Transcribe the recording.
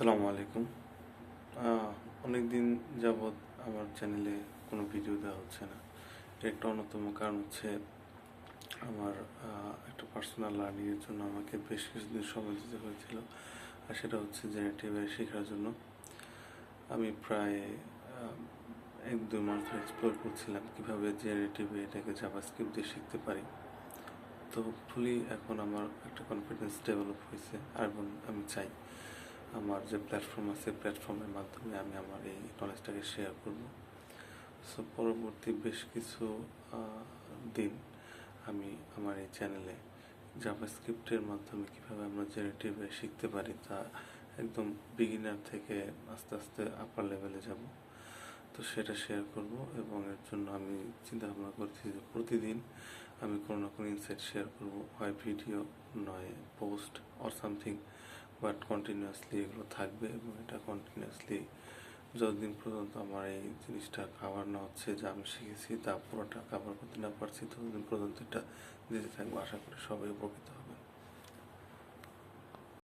আসসালামু আলাইকুম। অনেক দিন যাবৎ আমার চ্যানেলে কোনো ভিডিও দেওয়া হচ্ছে না। একটা অন্যতম কারণ হচ্ছে আমার একটা পার্সোনাল লার্নিংয়ের জন্য আমাকে বেশ কিছুদিন সময় দিতে হয়েছিল। আর সেটা হচ্ছে জেনারেটিভ শেখার জন্য। আমি প্রায় এক দুই মাস ধরে এক্সপ্লোর করছিলাম কীভাবে জেনারেটিভে এটাকে জাভাস্ক্রিপ্ট দিয়ে শিখতে পারি। তো হোপফুলি এখন আমার একটা কনফিডেন্স ডেভেলপ হয়েছে, আর আমি চাই। আমার যে প্ল্যাটফর্ম আছে প্ল্যাটফর্মের মাধ্যমে আমি আমার এই নলেজটাকে শেয়ার করব। সো পরবর্তী বেশ কিছু দিন আমি আমার এই চ্যানেলে জাভাস্ক্রিপ্টের মাধ্যমে কীভাবে আমরা জেনারেটিভে শিখতে পারি তা একদম বিগিনার থেকে আস্তে আস্তে আপার লেভেলে যাব। তো সেটা শেয়ার করব এবং এর জন্য আমি চিন্তা ভাবনা করছি যে প্রতিদিন আমি কোনো না কোনো ইনসাইট শেয়ার করব, হয় ভিডিও নয় post or something but continuously এগুলো থাকবে এবং এটা কন্টিনিউয়াসলি যতদিন পর্যন্ত আমার এই জিনিসটা কাভার না হচ্ছে, যা আমি শিখেছি তা পুরোটা কাভার করতে না পারছি, ততদিন পর্যন্ত এটা দিতে থাকব। আশা করি সবাই উপকৃত হবে।